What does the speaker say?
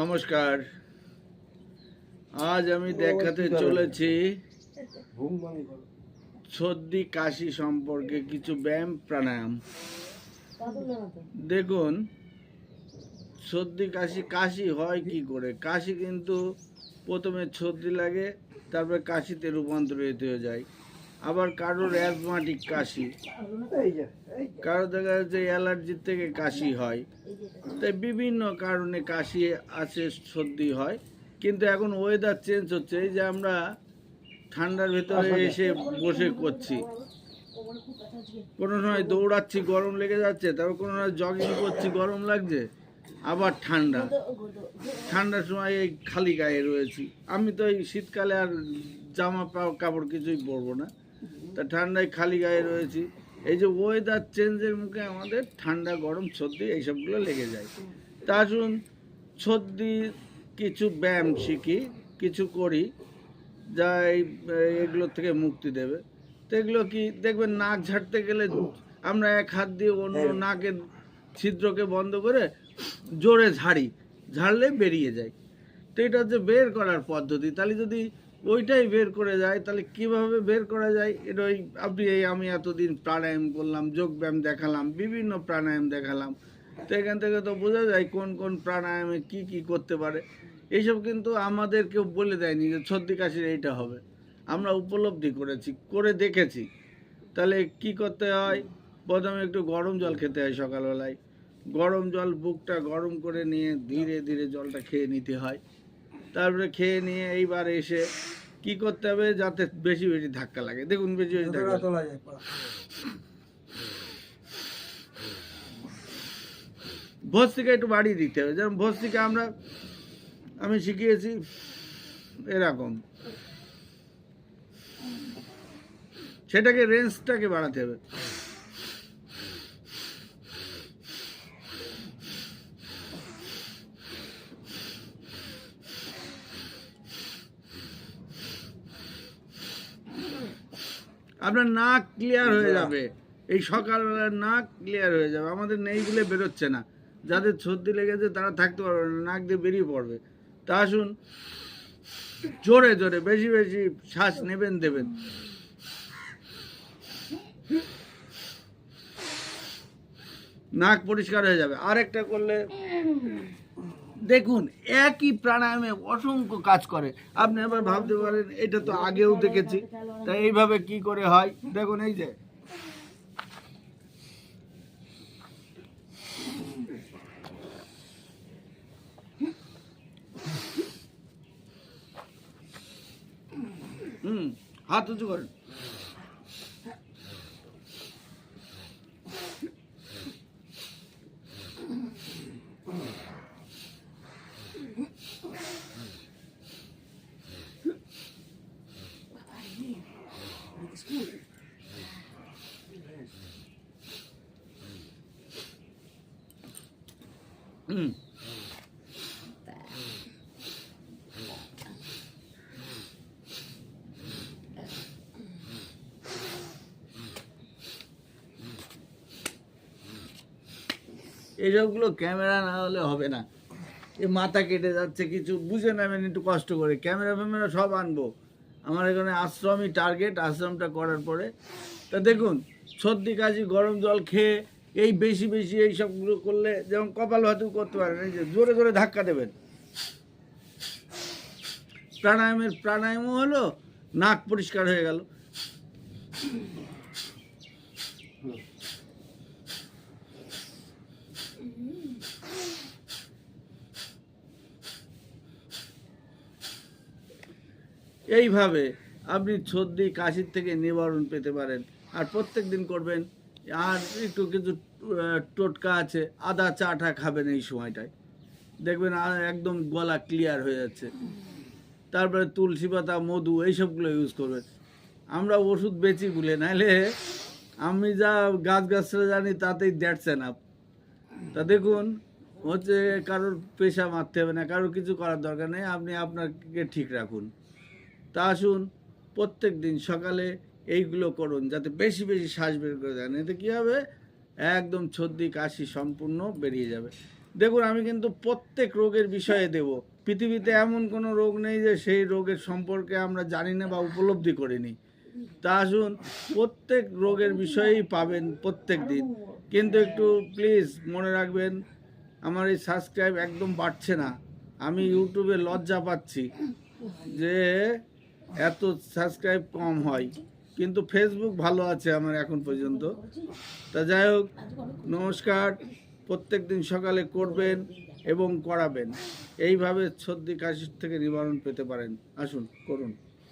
নমস্কার। আজ আমি দেখাতে চলেছি সর্দি কাশি সম্পর্কে কিছু ব্যায়াম প্রাণায়াম। দেখুন সর্দি কাশি কাশি হয় কি করে? কাশি কিন্তু প্রথমে সর্দি লাগে তারপরে কাশিতে রূপান্তরিত হয়ে যায়। আবার কারোর অ্যাজমাটিক কাশি। কারও দেখা যাচ্ছে অ্যালার্জির থেকে কাশি হয়। তাই বিভিন্ন কারণে কাশি আছে সর্দি হয়। কিন্তু এখন ওয়েদার চেঞ্জ হচ্ছে এই যে আমরা ঠান্ডার ভেতরে এসে বসে করছি। কোনো সময় দৌড়াচ্ছি গরম লেগে যাচ্ছে তারপর কোনো সময় জগিং করছি গরম লাগছে আবার ঠান্ডা। ঠান্ডার সময় এই খালি গায়ে রয়েছি। আমি তো এই শীতকালে আর জামা কাপড় কিছুই পরবো না। তা ঠান্ডায় খালি গায়ে রয়েছি। এই যে ওয়েদার চেঞ্জের মুখে আমাদের ঠান্ডা গরম সর্দি এইসবগুলো লেগে যায়। তা আসুন সর্দি কিছু ব্যায়াম শিখি কিছু করি যা এগুলোর থেকে মুক্তি দেবে। তো এগুলো কি দেখবেন নাক ঝাড়তে গেলে আমরা এক হাত দিয়ে অন্য নাকের ছিদ্রকে বন্ধ করে জোরে ঝাড়ি ঝাড়লে বেরিয়ে যায়। তো এটা হচ্ছে বের করার পদ্ধতি। তাহলে যদি ওইটাই বের করে যায়। তাহলে কীভাবে বের করা যায়? এটা ওই আপনি এই আমি এতদিন প্রাণায়াম করলাম, যোগব্যায়াম দেখালাম, বিভিন্ন প্রাণায়াম দেখালাম। তো এখান থেকে তো বোঝা যায় কোন কোন প্রাণায়ামে কি কি করতে পারে। এইসব কিন্তু আমাদের কেউ বলে দেয়নি যে সর্দি কাশির এইটা হবে। আমরা উপলব্ধি করেছি, করে দেখেছি। তাহলে কি করতে হয়? প্রথমে একটু গরম জল খেতে হয় সকালবেলায়। গরম জল, বুকটা গরম করে নিয়ে ধীরে ধীরে জলটা খেয়ে নিতে হয়। তারপরে খেয়ে নিয়ে এইবার এসে কি করতে হবে যাতে বেশি বেশি ধাক্কা লাগে? দেখুন, বেশি বেশি ধাক্কা। ভস্তিকা একটু বাড়িয়ে দিতে হবে। যেমন ভস্তিকা আমরা, আমি শিখিয়েছি এরকম। সেটাকে রেঞ্জটাকে বাড়াতে হবে। আপনার নাক ক্লিয়ার হয়ে যাবে। এই সকালবেলা নাক ক্লিয়ার হয়ে যাবে। আমাদের নেই নেইগুলো বেরোচ্ছে না। যাদের সর্দি লেগেছে তারা থাকতে পারবে না নাক দিয়ে বেরিয়ে পড়বে। তা আসুন জোরে জোরে বেশি বেশি শ্বাস নেবেন দেবেন। নাক পরিষ্কার হয়ে যাবে। আরেকটা করলে দেখুন, একই প্রাণায়ামে অসংখ্য কাজ করে। আপনি আবার ভাবতে পারেন, এটা তো আগেও দেখেছি। তাই এইভাবে কি করে হয়? দেখুন, এই যে। হুম, হাত উঁচু করেন। হুম। এইসবগুলো ক্যামেরা না হলে হবে না। এ মাথা কেটে যাচ্ছে, কিছু বুঝে নেবেন, একটু কষ্ট করে। ক্যামেরা ফ্যামেরা সব আনব। আমার এখানে আশ্রমই টার্গেট আশ্রমটা করার পরে। তা দেখুন, সর্দি কাশি, গরম জল খেয়ে এই বেশি বেশি এই সবগুলো করলে যেমন কপাল ভাতু করতে পারেন এই যে জোরে জোরে ধাক্কা দেবেন। প্রাণায়ামের প্রাণায়ামও হলো, নাক পরিষ্কার হয়ে গেল। এইভাবে আপনি সর্দি কাশির থেকে নিবারণ পেতে পারেন। আর প্রত্যেক দিন করবেন আর একটু কিছু টোটকা আছে, আদা চাটা খাবেন এই সময়টায়। দেখবেন একদম গলা ক্লিয়ার হয়ে যাচ্ছে। তারপরে তুলসী পাতা, মধু, এইসবগুলো ইউজ করবেন। আমরা ওষুধ বেচি বলে, নাহলে আমি যা গাছ গাছরা জানি তাতেই দ্যাটছে না তা দেখুন, হচ্ছে কারোর পেশা মারতে হবে না, কারোর কিছু করার দরকার নেই, আপনি আপনাকে ঠিক রাখুন। তা আসুন প্রত্যেক দিন সকালে এইগুলো করুন, যাতে বেশি বেশি শ্বাস বের করে দেন। এতে কী হবে? একদম সর্দি কাশি সম্পূর্ণ বেরিয়ে যাবে। দেখুন, আমি কিন্তু প্রত্যেক রোগের বিষয়ে দেব। পৃথিবীতে এমন কোনো রোগ নেই যে সেই রোগের সম্পর্কে আমরা জানি না বা উপলব্ধি করিনি। তা আসুন, প্রত্যেক রোগের বিষয়েই পাবেন প্রত্যেক দিন। কিন্তু একটু প্লিজ মনে রাখবেন, আমার এই সাবস্ক্রাইব একদম বাড়ছে না। আমি ইউটিউবে লজ্জা পাচ্ছি যে এত সাবস্ক্রাইব কম হয়। কিন্তু ফেসবুক ভালো আছে আমার এখন পর্যন্ত। তা যাই হোক, নমস্কার প্রত্যেক দিন সকালে করবেন এবং করাবেন। এইভাবে সর্দি কাশির থেকে নিবারণ পেতে পারেন। আসুন, করুন।